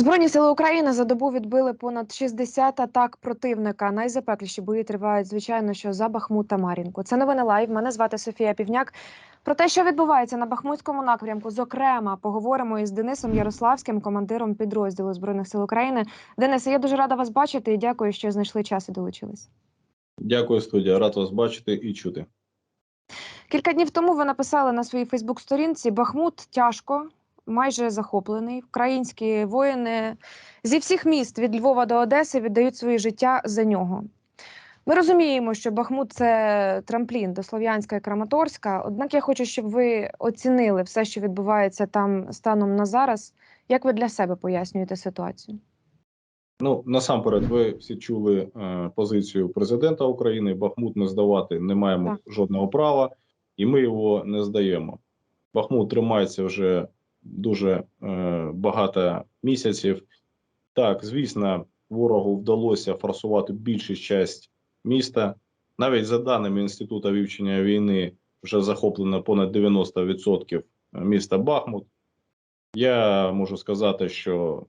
Збройні сили України за добу відбили понад 60 атак противника. Найзапекліші бої тривають, звичайно, що за Бахмут та Мар'їнку. Це новини лайв. Мене звати Софія Півняк. Про те, що відбувається на Бахмутському напрямку, зокрема, поговоримо із Денисом Ярославським, командиром підрозділу збройних сил України. Денисе, я дуже рада вас бачити і дякую, що знайшли час і долучились. Дякую, студія. Рад вас бачити і чути. Кілька днів тому ви написали на своїй Фейсбук-сторінці Бахмут тяжко, майже захоплений. Українські воїни зі всіх міст від Львова до Одеси віддають своє життя за нього. Ми розуміємо, що Бахмут це трамплін до Слов'янська і Краматорська. Однак я хочу, щоб ви оцінили все, що відбувається там станом на зараз. Як ви для себе пояснюєте ситуацію? Ну насамперед, ви всі чули е, позицію президента України. Бахмут ми здавати не маємо Так. жодного права, і ми його не здаємо. Бахмут тримається вже дуже е, багато місяців. Так, звісно, ворогу вдалося форсувати більшу часть міста. Навіть за даними інституту вивчення війни, вже захоплено понад 90% міста Бахмут. Я можу сказати, що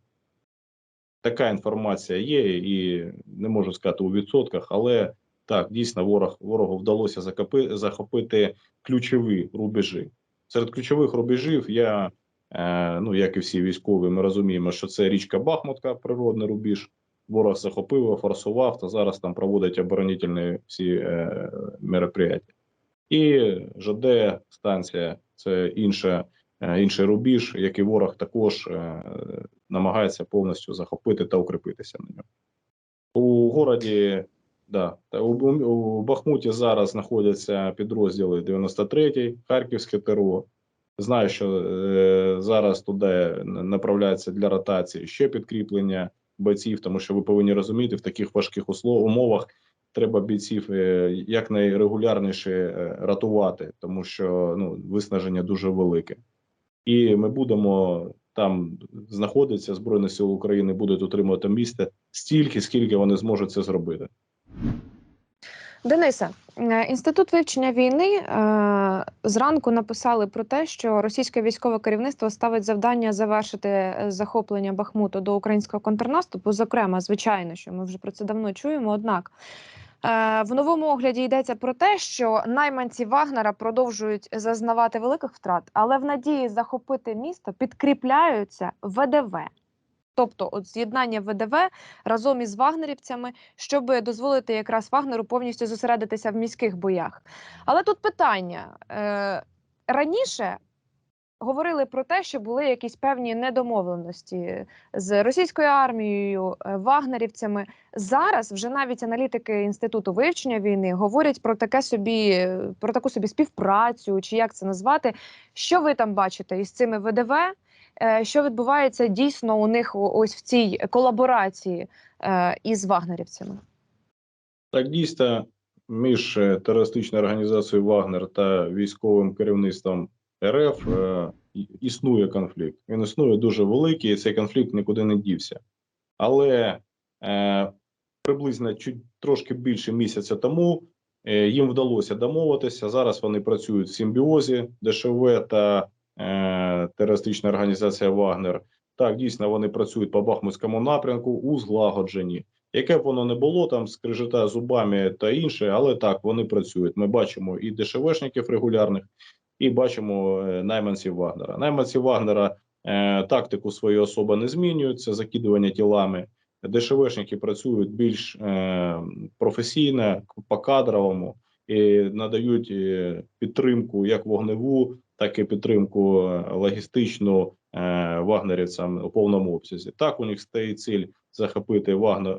така інформація є, і не можу сказати у відсотках, але так, дійсно, ворог ворогу вдалося захопити ключові рубежі. Серед ключових рубежів я, е, ну як і всі військові, ми розуміємо, що це річка Бахмутка, природний рубіж. Ворог захопив, форсував та зараз там проводить оборонительні всі е, мероприятия. І ЖД станція це інша, е, інший рубіж, який ворог також е, намагається повністю захопити та укріпитися на ньому. У городі, да, та у, у Бахмуті зараз знаходяться підрозділи 93-й, Харківське ТРО. Знаю, що е, зараз туди направляється для ротації ще підкріплення бойців, тому що ви повинні розуміти, в таких важких умовах треба бійців е, якнайрегулярніше е, рятувати, тому що ну, виснаження дуже велике. І ми будемо там знаходиться Збройні Сили України, будуть утримувати місце стільки, скільки вони зможуть це зробити. Денисе, е, інститут вивчення війни е, зранку написали про те, що російське військове керівництво ставить завдання завершити е, захоплення Бахмуту до українського контрнаступу. Зокрема, звичайно, що ми вже про це давно чуємо. Однак в новому огляді йдеться про те, що найманці Вагнера продовжують зазнавати великих втрат, але в надії захопити місто підкріпляються ВДВ. Тобто, от з'єднання ВДВ разом із вагнерівцями, щоб дозволити якраз Вагнеру повністю зосередитися в міських боях. Але тут питання е, раніше. Говорили про те, що були якісь певні недомовленості з російською армією, е, вагнерівцями. Зараз вже навіть аналітики інституту вивчення війни говорять про таке собі, про таку собі співпрацю, чи як це назвати. Що ви там бачите із цими ВДВ? Е, що відбувається дійсно у них ось в цій колаборації е, із вагнерівцями? Так дійсно, між е, терористичною організацією Вагнер та військовим керівництвом РФ існує конфлікт. Він існує дуже великий, і цей конфлікт нікуди не дівся. Але приблизно чуть трошки більше місяця тому їм вдалося домовитися. Зараз вони працюють в симбіозі ДШВ та терористична організація Вагнер. Так, дійсно, вони працюють по Бахмутському напрямку у злагодженні. Яке б воно не було, там скрижета зубами та інше, але так вони працюють. Ми бачимо і ДШВшників регулярних, і бачимо е, найманців Вагнера. Найманці Вагнера е, тактику своєї особи не змінюють, це закидування тілами. ДШВшники працюють більш е, професійно, по кадровому і надають е, підтримку як вогневу, так і підтримку е, логістичну е, вагнерівцям у повному обсязі. Так у них стоїть ціль захопити Вагнер,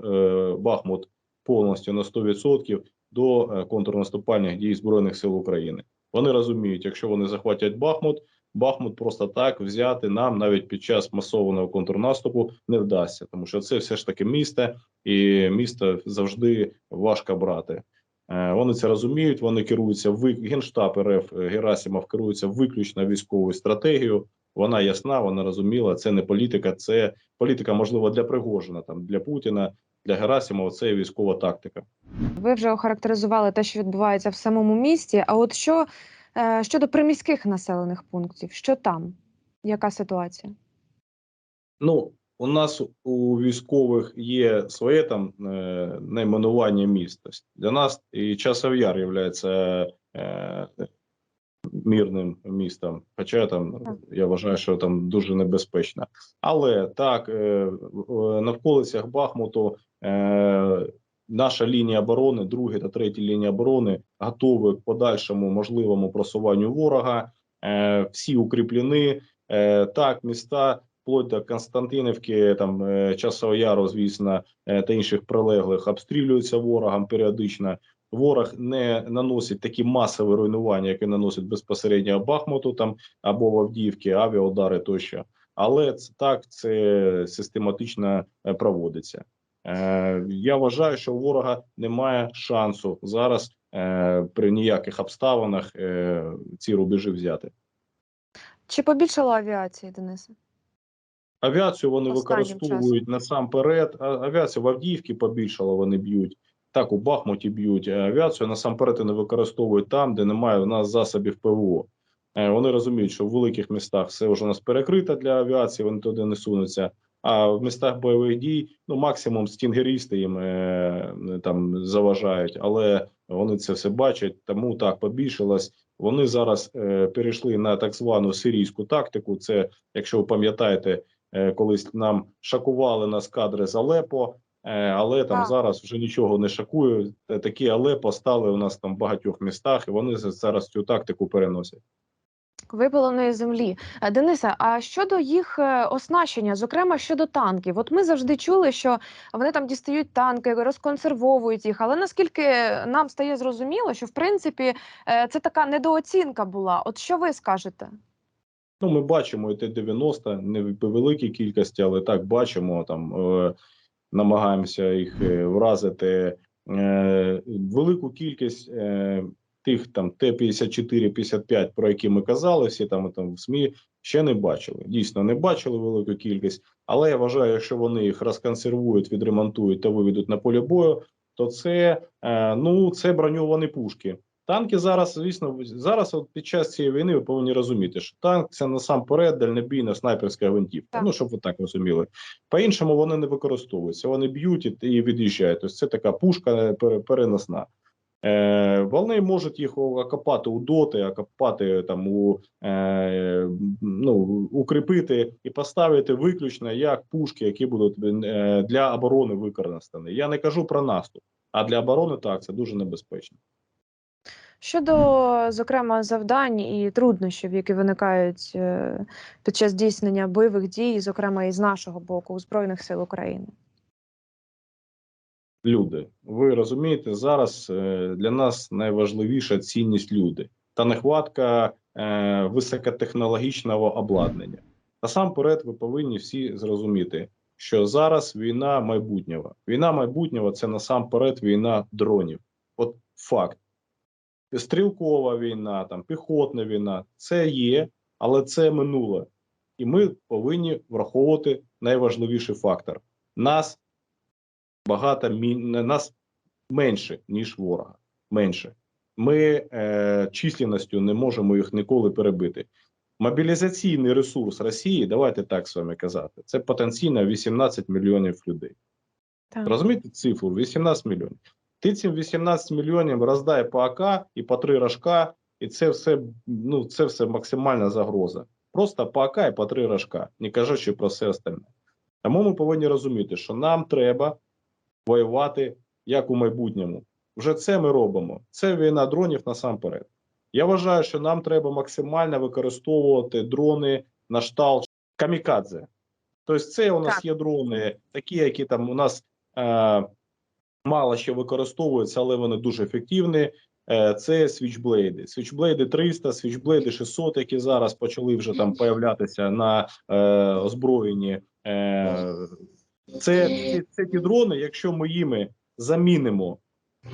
Бахмут повністю на 100% до е, контрнаступальних дій Збройних сил України. Вони розуміють, якщо вони захватять Бахмут, Бахмут просто так взяти нам навіть під час масованого контрнаступу не вдасться, тому що це все ж таки місто, і місто завжди важко брати. Е, Вони це розуміють. Вони керуються генштаб РФ е, Герасимов керується виключно військовою стратегією. Вона ясна, вона розуміла. Це не політика, це політика, можливо, для Пригожина, там для Путіна, для Герасимова. Це військова тактика. Ви вже охарактеризували те, що відбувається в самому місті. А от що е, щодо приміських населених пунктів, що там? Яка ситуація? Ну у нас у військових є своє там е, найменування міст. Тобто Для нас і Часов Яр є е, мирним містом. Хоча там я вважаю, що там дуже небезпечно. Але так, е, на вколицях Бахмуту наша лінія оборони, друга та третя лінія оборони готові к подальшому можливому просуванню ворога. Всі укріплені. Так, міста вплоть до Константинівки, там е, Часового Яру, звісно, е, та інших прилеглих обстрілюються ворогом періодично. Ворог не наносить такі масові руйнування, які наносить безпосередньо Бахмуту там або в Авдіївці, авіаудари тощо. Але це так це систематично е, проводиться. Е, я вважаю, що у ворога немає шансу зараз е, при ніяких обставинах е, ці рубежі взяти. Чи побільшало авіації, Денисе? Авіацію вони Останнім використовують насамперед. а- Авіацію в Авдіївці побільшало, вони б'ють. Так, у Бахмуті б'ють. Авіацію насамперед вони використовують там, де немає у нас засобів ПВО. Е, Вони розуміють, що в великих містах все вже у нас перекрито для авіації, вони туди не сунуться. А в містах бойових дій, ну максимум стінгерісти їм е, там заважають, але вони це все бачать. Тому так побільшилось. Вони зараз е, перейшли на так звану сирійську тактику. Це, якщо ви пам'ятаєте, Е, колись нам шокували нас кадри з Алепо, е, але там Так. зараз вже нічого не шокує. Е, Такі Алепо стали у нас там в багатьох містах, і вони зараз цю тактику переносять. Випаленої землі. Е, Денисе, а щодо їх е, оснащення, зокрема щодо танків, от ми завжди чули, що вони там дістають танки, розконсервовують їх. Але наскільки нам стає зрозуміло, що в принципі е, це така недооцінка була. От що ви скажете? Ну, ми бачимо і Т-90, не в великій кількості, але так бачимо. Там е, намагаємося їх е, вразити. Е, велику кількість е, тих там Т-54, 55, про які ми казали, всі там, там в СМІ ще не бачили. Дійсно, не бачили велику кількість. Але я вважаю, якщо вони їх розконсервують, відремонтують та виведуть на поле бою, то це е, ну це броньовані пушки. Танки зараз, звісно, зараз от під час цієї війни ви повинні розуміти, що танк це насамперед дальнобійна снайперська гвинтівка. Так. Ну щоб ви так розуміли. По-іншому вони не використовуються. Вони б'ють і, і від'їжджають. Тобто це така пушка е, переносна. Е, вони можуть їх окопати у доти, окопати там у е, ну, укріпити і поставити виключно як пушки, які будуть е, для оборони використані. Я не кажу про наступ, а для оборони так це дуже небезпечно. Щодо, зокрема, завдань і труднощів, які виникають е, під час здійснення бойових дій, зокрема і з нашого боку Збройних сил України. люди. Ви розумієте, зараз е, для нас найважливіша цінність люди та нехватка е, високотехнологічного обладнання. Насамперед, ви повинні всі зрозуміти, що зараз війна майбутнього. Війна майбутнього це насамперед війна дронів. От факт. Стрілкова війна, там піхотна війна це є, але це минуле. І ми повинні враховувати найважливіший фактор: нас багато нас менше, ніж ворога. Менше. Ми е, численністю не можемо їх ніколи перебити. Мобілізаційний ресурс Росії, давайте так з вами казати, це потенційно 18 мільйонів людей. Так. Розумієте цифру? 18 мільйонів. Ти цим 18 мільйонів роздай по АК і по три рожка, і це все, ну, це все максимальна загроза. Просто по АК і по три рожка, не кажучи про все остальне. Тому ми повинні розуміти, що нам треба воювати як у майбутньому. Вже це ми робимо. Це війна дронів насамперед. Я вважаю, що нам треба максимально використовувати дрони на шталт камікадзе. Тобто, це у нас Так. є дрони, такі, які там у нас е, мало ще використовуються, але вони дуже ефективні. Е, це свічблейди. Свічблейди 300, свічблейди 600, які зараз почали вже там появлятися на е, озброєнні. Е, це, це, це ті дрони, якщо ми їми замінимо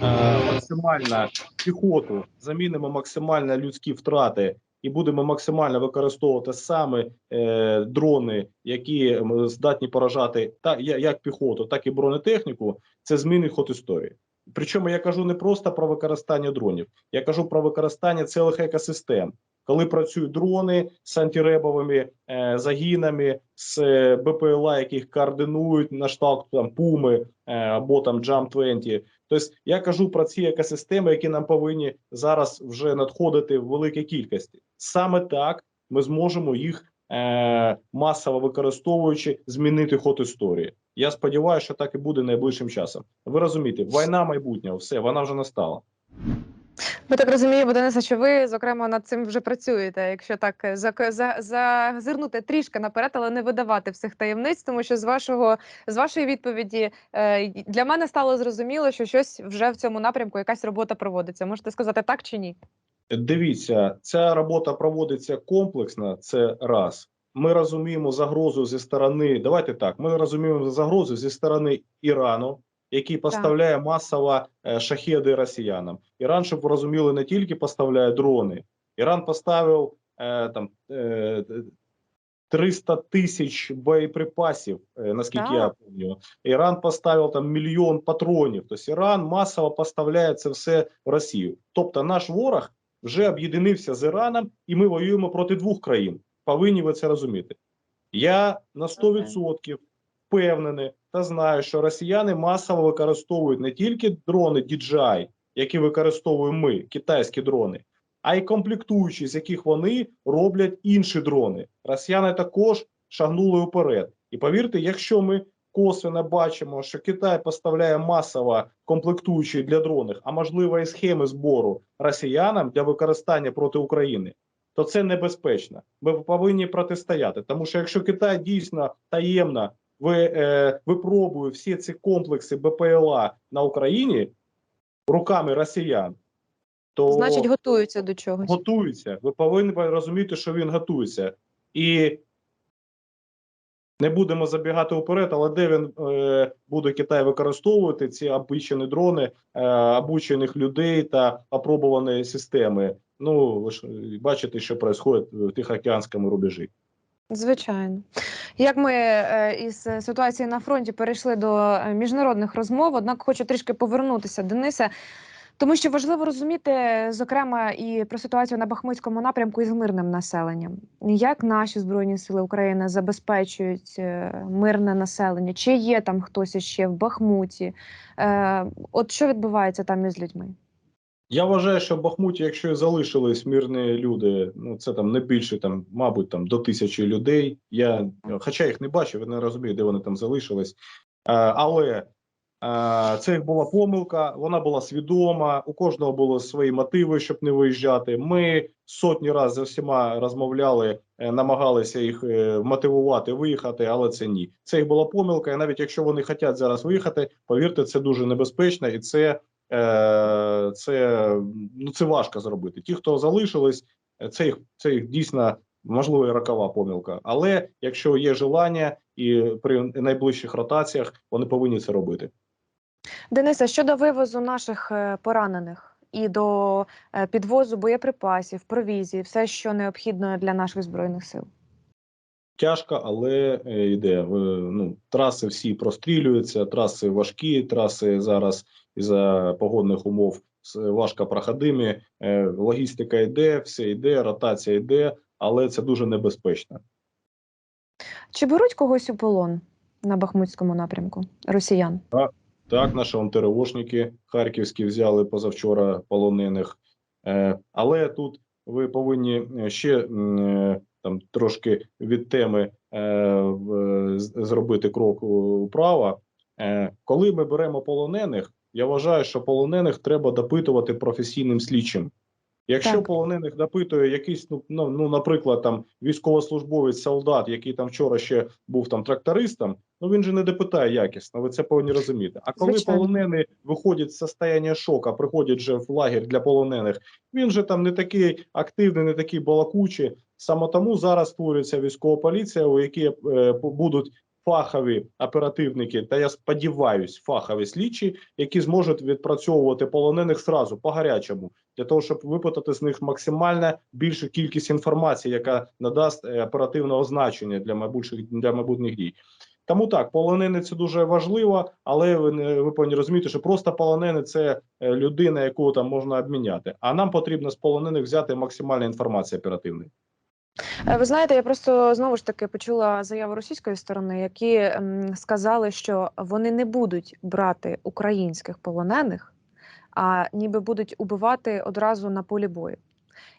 е, максимально піхоту, замінимо максимально людські втрати і будемо максимально використовувати саме е, дрони, які здатні поражати та як піхоту, так і бронетехніку, це змінить ход історії. Причому я кажу не просто про використання дронів, я кажу про використання цілих екосистем. коли працюють дрони з антиребовими е, загінами, з е, БПЛА, яких координують на штат там Пуми е, або там Jump 20. Тобто я кажу про ці екосистеми, які нам повинні зараз вже надходити в великій кількості. Саме так ми зможемо їх е, масово використовуючи змінити ход історії. Я сподіваюся, що так і буде найближчим часом. Ви розумієте, війна майбутнього, все вона вже настала. Ми так розуміємо, Дениса, що ви зокрема над цим вже працюєте. Якщо так е, зазирнути трішки наперед, але не видавати всіх таємниць, тому що з вашого з вашої відповіді е, для мене стало зрозуміло, що щось вже в цьому напрямку, якась робота проводиться. Можете сказати так чи ні? Дивіться, ця робота проводиться комплексно. Це раз. Ми розуміємо загрозу зі сторони. Давайте так. Ми розуміємо загрозу зі сторони Ірану, який поставляє масово е, шахеди росіянам. Іран, щоб ви розуміли, не тільки поставляє дрони. Іран поставив е, там е, 300 тисяч боєприпасів, е, наскільки Так. я пам'ятаю. Іран поставив там мільйон патронів. Тобто Іран масово поставляє це все в Росію. Тобто, наш ворог вже об'єднався з Іраном, і ми воюємо проти двох країн. Повинні ви це розуміти. Я на 100% впевнений та знаю, що росіяни масово використовують не тільки дрони DJI, які використовуємо ми, китайські дрони, а й комплектуючі, з яких вони роблять інші дрони. Росіяни також шагнули вперед. І повірте, якщо ми косвенно бачимо, що Китай поставляє масово комплектуючі для дронів, а можливо і схеми збору росіянам для використання проти України, то це небезпечно. Ми повинні протистояти. Тому що якщо Китай дійсно таємно ви, е, випробує всі ці комплекси БПЛА на Україні руками росіян, то Значить, готуються до чогось. готується. Ви повинні розуміти, що він готується. І не будемо забігати вперед, але де він е, буде Китай використовувати ці обучені дрони, е, обучених людей та опробувані системи. Ну, ви ж бачите, що відбувається в Тихоокеанському рубежі. Звичайно, як ми е, із е, ситуації на фронті перейшли до е, міжнародних розмов, однак хочу трішки повернутися, Денисе, тому що важливо розуміти, зокрема, і про ситуацію на Бахмутському напрямку із мирним населенням. Як наші збройні сили України забезпечують е, мирне населення? Чи є там хтось іще в Бахмуті? Е, От що відбувається там із людьми? Я вважаю, що в Бахмуті, якщо залишились мирні люди, ну це там не більше, там, мабуть, там до тисячі людей. Я хоча їх не бачив, я не розумію, де вони там залишились. Е, але е, це була помилка, вона була свідома. У кожного були свої мотиви, щоб не виїжджати. Ми сотні разів з усіма розмовляли, е, намагалися їх е, мотивувати виїхати, але це ні. Це їх була помилка. І навіть якщо вони хочуть зараз виїхати, повірте, це дуже небезпечно і це. Е, це ну це важко зробити. Ті, хто залишились, це їх це їх дійсно можливо і рокова помилка. Але якщо є желання і при найближчих ротаціях вони повинні це робити. Дениса, щодо вивозу наших е, поранених і до е, підвозу боєприпасів, провізії, все, що необхідно для наших збройних сил. Тяжко, але е, йде. Ну, траси всі прострілюються, траси важкі, траси зараз із-за погодних умов важко проходимі. Логістика йде, все йде, ротація йде, але це дуже небезпечно. Чи беруть когось у полон на Бахмутському напрямку росіян? Так, наші антиреошники харківські взяли позавчора полонених. Е, але тут ви повинні е, ще е, там трошки від теми зробити крок вправо. Коли ми беремо полонених, я вважаю, що полонених треба допитувати професійним слідчим. Якщо Так. полонених допитує якийсь, ну, ну, ну, наприклад, там військовослужбовець, солдат, який там вчора ще був там трактористом, ну він же не допитає якісно. Ви це повинні розуміти. А коли Звичайно. полонений виходить з состояння шока, приходять вже в лагерь для полонених, він же там не такий активний, не такий балакучий. Саме тому зараз створюється військова поліція, у якій е, будуть фахові оперативники, та я сподіваюсь, фахові слідчі, які зможуть відпрацьовувати полонених зразу по гарячому, для того, щоб випитати з них максимально більшу кількість інформації, яка надасть е, оперативного значення для майбутніх для майбутніх дій. Тому так, полонений це дуже важливо, але ви ви повинні розуміти, що просто полонений це е, людина, яку там можна обміняти. А нам потрібно з полонених взяти максимальну інформацію оперативної. Е, Ви знаєте, я просто знову ж таки почула заяву російської сторони, які ем, сказали, що вони не будуть брати українських полонених, а ніби будуть убивати одразу на полі бою.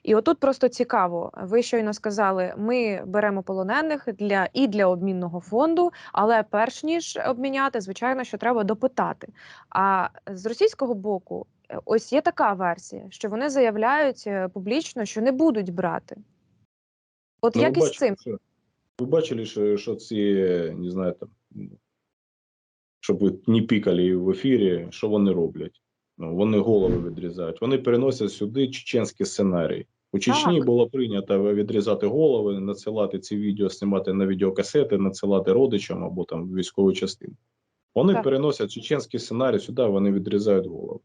І отут просто цікаво. Ви щойно сказали, ми беремо полонених для і для обмінного фонду, але перш ніж обміняти, звичайно, що треба допитати. А з російського боку, е, ось є така версія, що вони заявляють е, публічно, що не будуть брати. От Ну, як із цим? що- ви бачили, що, що ці, не знаю, там, щоб ви не пікали в ефірі, що вони роблять? Ну, вони голови відрізають. Вони переносять сюди чеченські сценарії. У Чечні Так. було прийнято відрізати голови, надсилати ці відео, знімати на відеокасети, надсилати родичам або там військову частину. Вони Так. переносять чеченський сценарій сюди, вони відрізають голову.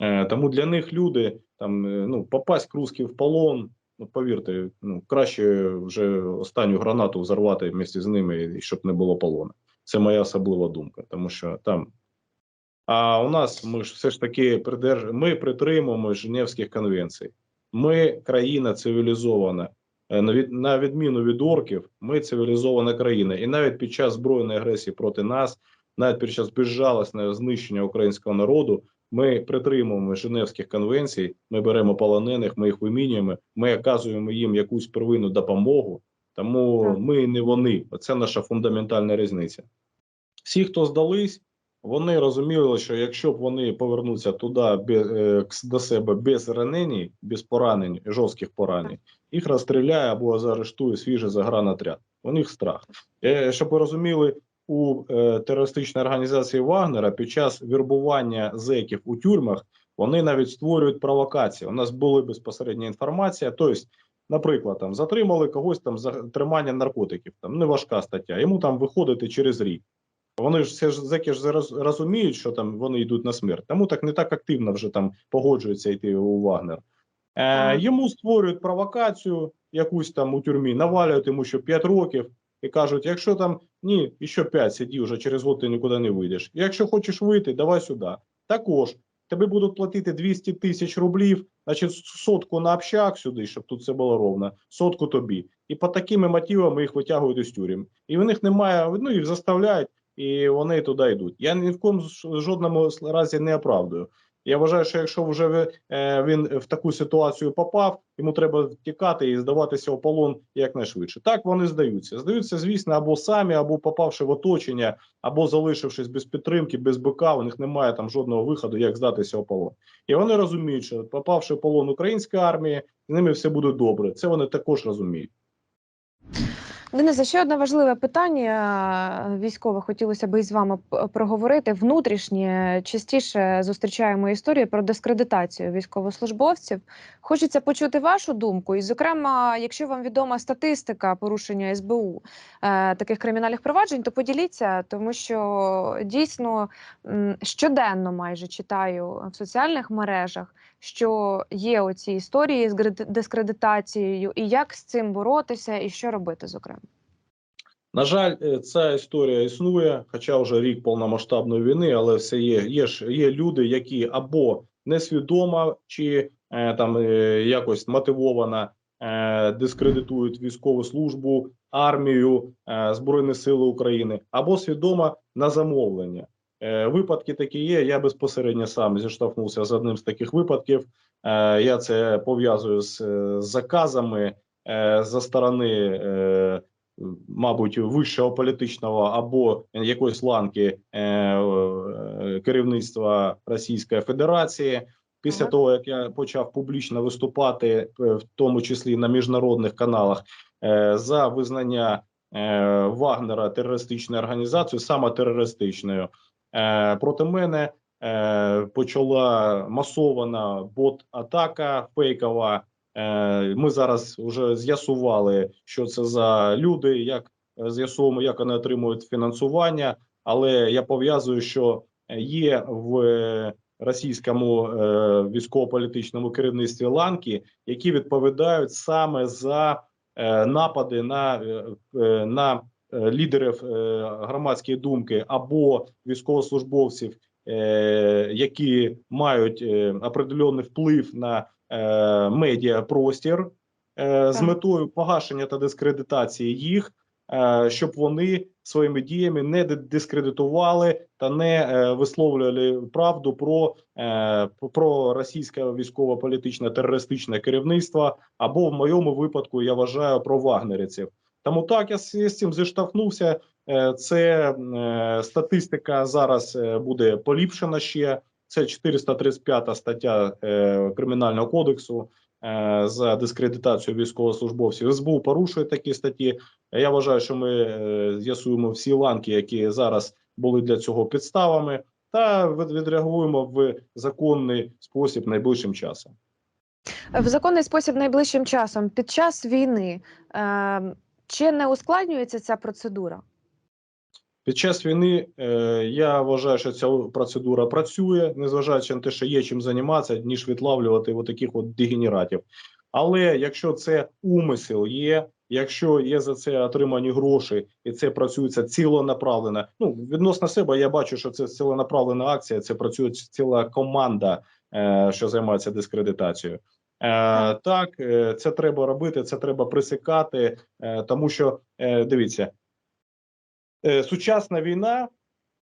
Е, тому для них люди там е, ну попасть к русським в полон. Ну, повірте, ну краще вже останню гранату взорвати вместе з ними, щоб не було полону. Це моя особлива думка, тому що там. А у нас ми ж все ж таки придерж... ми притримуємо Женевських конвенцій. Ми країна цивілізована. Е, На, відміну від орків, ми цивілізована країна. І навіть під час збройної агресії проти нас, навіть під час безжалісного знищення українського народу, ми притримуємо Женевських конвенцій, ми беремо полонених, ми їх вимінюємо, ми оказуємо їм якусь первинну допомогу. Тому Так. ми не вони. Це наша фундаментальна різниця. Всі, хто здались, вони розуміли, що якщо б вони повернуться туди без, е, до себе без ранень, без поранень, жорстких поранень, їх розстріляє або заарештує свіжий загранотряд. У них страх. Е, щоб ви розуміли, у е, терористичної організації Вагнера під час вірбування зеків у тюрмах вони навіть створюють провокації. У нас була безпосередня інформація. Тобто, наприклад, там затримали когось там за тримання наркотиків, там неважка стаття. Йому там виходити через рік. Вони ж все ж зеки ж зараз розуміють, що там вони йдуть на смерть. Тому так не так активно вже там погоджуються йти у Вагнер. Е, йому створюють провокацію, якусь там у тюрмі, навалюють йому ще 5 років і кажуть: якщо там ні, ще 5 сиді, вже через год ти нікуди не вийдеш. Якщо хочеш вийти, давай сюди. Також тобі будуть платити 200 тисяч рублів, значить сотку на общак сюди, щоб тут все було ровно, сотку тобі. І по такими мотивами їх витягують із тюрем. І в них немає, ну їх заставляють, і вони туди йдуть. Я ні в кому жодному разі не оправдую. Я вважаю, що якщо вже е, він в таку ситуацію попав, йому треба втікати і здаватися у полон якнайшвидше. Так вони здаються. Здаються, звісно, або самі, або попавши в оточення, або залишившись без підтримки, без БК, у них немає там жодного виходу, як здатися у полон. І вони розуміють, що попавши в полон української армії, з ними все буде добре. Це вони також розуміють. Денисе, ще одне важливе питання е, військове хотілося б із вами проговорити. Внутрішнє частіше зустрічаємо історії про дискредитацію військовослужбовців. Хочеться почути вашу думку, і, зокрема, якщо вам відома статистика порушення СБУ е, таких кримінальних проваджень, то поділіться, тому що дійсно щоденно майже читаю в соціальних мережах, що є оці історії з дискредитацією, і як з цим боротися, і що робити, зокрема. На жаль, е, ця історія існує, хоча вже рік повномасштабної війни, але все є. Є ж є люди, які або несвідомо чи е, там е, якось мотивовано дискредитують військову службу, армію, збройні сили України, або свідомо на замовлення. Е, випадки такі є. Я безпосередньо сам зіштовхнувся з одним з таких випадків. Е, я це пов'язую з, е, заказами за сторони. Мабуть, вищого політичного або якоїсь ланки керівництва Російської Федерації. Після того, як я почав публічно виступати, в тому числі на міжнародних каналах, за визнання Вагнера терористичною організацією, саме терористичною, проти мене е, почала масована бот-атака фейкова. Е, Ми зараз вже з'ясували, що це за люди, як е, з'ясуємо, як вони отримують фінансування. Але я пов'язую, що є в е, російському е, військово-політичному керівництві ланки, які відповідають саме за е, напади на, е, е, на е, лідерів е, громадської думки або військовослужбовців, е, які мають е, определенний вплив на е, медіапростір е, з метою погашення та дискредитації їх, е, щоб вони своїми діями не дискредитували та не е, висловлювали правду про, е, про російське військово-політичне терористичне керівництво, або в моєму випадку я вважаю про вагнерівців. Тому так я з, цим зіштовхнувся. Е, Це е, статистика зараз е, буде поліпшена ще. Це 435 стаття кримінального кодексу за дискредитацію військовослужбовців. СБУ порушує такі статті. Я вважаю, що ми з'ясуємо всі ланки, які зараз були для цього підставами, та від- відреагуємо в законний спосіб найближчим часом. В законний спосіб найближчим часом під час війни е, чи не ускладнюється ця процедура? Під час війни е, я вважаю, що ця процедура працює, незважаючи на те, що є чим займатися, ніж відлавлювати от таких от дегенератів. Але якщо це умисел є, якщо є за це отримані гроші, і це працюється ціленаправлено, ну відносно себе, я бачу, що це ціленаправлена акція. Це працює ціла команда, е, що займається дискредитацією. Е, так, е, це треба робити, це треба присікати, е, тому що дивіться. Сучасна війна,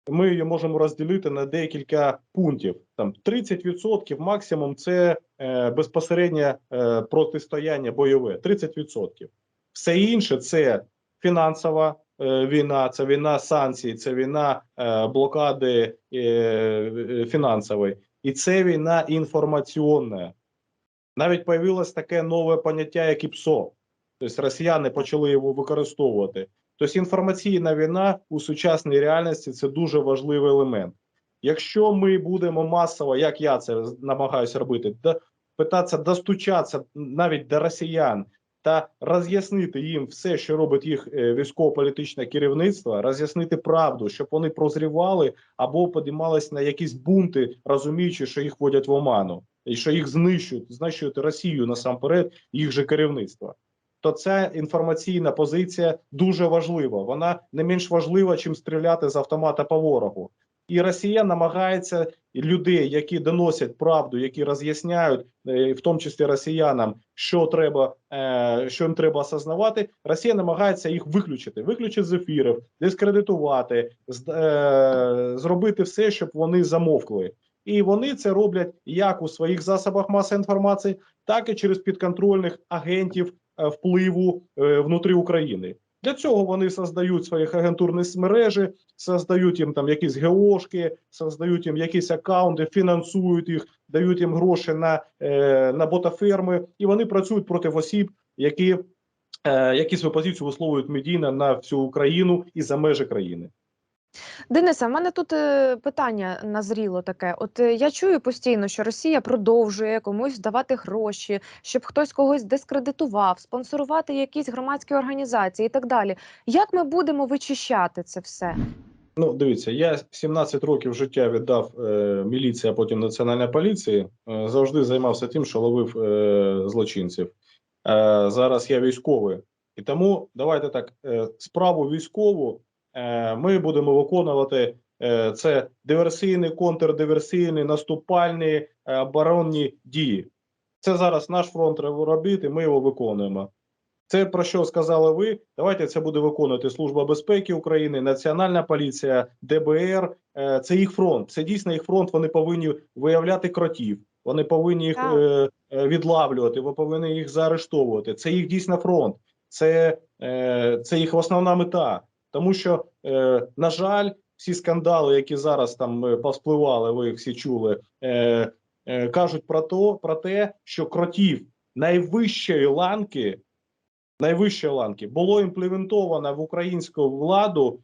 ми її можемо розділити на декілька пунктів. Там 30% максимум це е, безпосереднє е, протистояння бойове. 30%. Все інше це фінансова е, війна, це війна санкцій, це війна е, блокади е, фінансової, і це війна інформаційна. Навіть появилось таке нове поняття, як ІПСО. Тобто росіяни почали його використовувати. Тобто інформаційна війна у сучасній реальності це дуже важливий елемент. Якщо ми будемо масово, як я це намагаюся робити, питатися достучатися навіть до росіян та роз'яснити їм все, що робить їх е, військово-політичне керівництво, роз'яснити правду, щоб вони прозрівали або підіймались на якісь бунти, розуміючи, що їх вводять в оману, і що їх знищують, знищують Росію насамперед, їх же керівництво то ця інформаційна позиція дуже важлива. Вона не менш важлива, чим стріляти з автомата по ворогу. І Росія намагається людей, які доносять правду, які роз'ясняють, е, в тому числі росіянам, що треба, е, що їм треба осознавати. Росія намагається їх виключити, виключити з ефірів, дискредитувати, е, зробити все, щоб вони замовкли. І вони це роблять як у своїх засобах масової інформації, так і через підконтрольних агентів е, впливу е, внутрі України. Для цього вони создають свої агентурні мережі, создають їм там якісь геошки, создають їм якісь акаунти, фінансують їх, дають їм гроші на, е, на ботаферми, і вони працюють проти осіб, які, які свою позицію висловлюють медійно на всю Україну і за межі країни. Денисе, в мене тут е, питання назріло таке. От е, я чую постійно, що Росія продовжує комусь давати гроші, щоб хтось когось дискредитував, спонсорувати якісь громадські організації і так далі. Як ми будемо вичищати це все? Ну, дивіться, я 17 років життя віддав е, міліції, а потім національній поліції. Е, завжди займався тим, що ловив е, злочинців. Е, зараз я військовий, і тому давайте так: е, справу військову ми будемо виконувати. Е, це диверсійні, контрдиверсійні, наступальні е, оборонні дії. Це зараз наш фронт робити. Ми його виконуємо. Це про що сказали ви? Давайте це буде виконувати Служба безпеки України, Національна поліція, ДБР. Е, Це їх фронт. Це дійсно їх фронт. Вони повинні виявляти кротів. Вони повинні їх е, е, відлавлювати. Ви повинні їх заарештовувати. Це їх дійсно фронт. Це, е, це їх основна мета. Тому що, е, на жаль, всі скандали, які зараз там е, повспливали, ви всі чули, е, е, кажуть про то, про те, що кротів найвищої ланки найвищої ланки було імплементовано в українську владу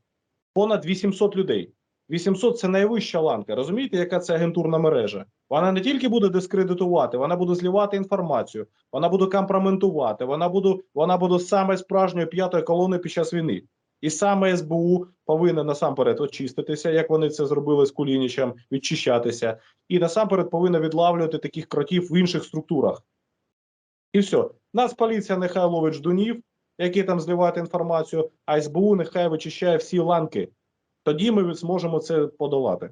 понад 800 людей. 800 – це найвища ланка. Розумієте, яка це агентурна мережа? Вона не тільки буде дискредитувати, вона буде зливати інформацію, вона буде компрометувати, вона буде, вона буде саме справжньою п'ятою колоною під час війни. І саме СБУ повинна насамперед очиститися, як вони це зробили з Кулінічем, відчищатися, і насамперед повинна відлавлювати таких кротів в інших структурах. І все. Нас поліція нехай ловить ждунів, які там зливають інформацію, а СБУ нехай вичищає всі ланки. Тоді ми зможемо це подолати.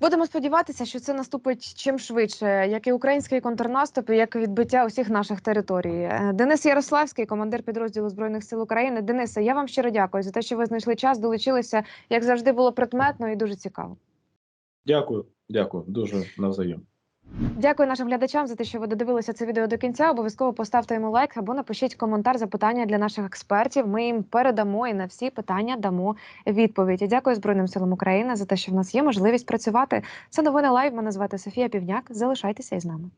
Будемо сподіватися, що це наступить чим швидше, як і український контрнаступ, як і відбиття усіх наших територій. Е, Денис Ярославський, командир підрозділу збройних сил України. Денисе, я вам щиро дякую за те, що ви знайшли час, долучилися. Як завжди, було предметно і дуже цікаво. Дякую, дякую, дуже навзаєм. Дякую нашим глядачам за те, що ви додивилися це відео до кінця. Обов'язково поставте йому лайк або напишіть коментар запитання для наших експертів. Ми їм передамо і на всі питання дамо відповідь. І Дякую Збройним силам України за те, що в нас є можливість працювати. Це новини лайв. Мене звати Софія Півняк. Залишайтеся із нами.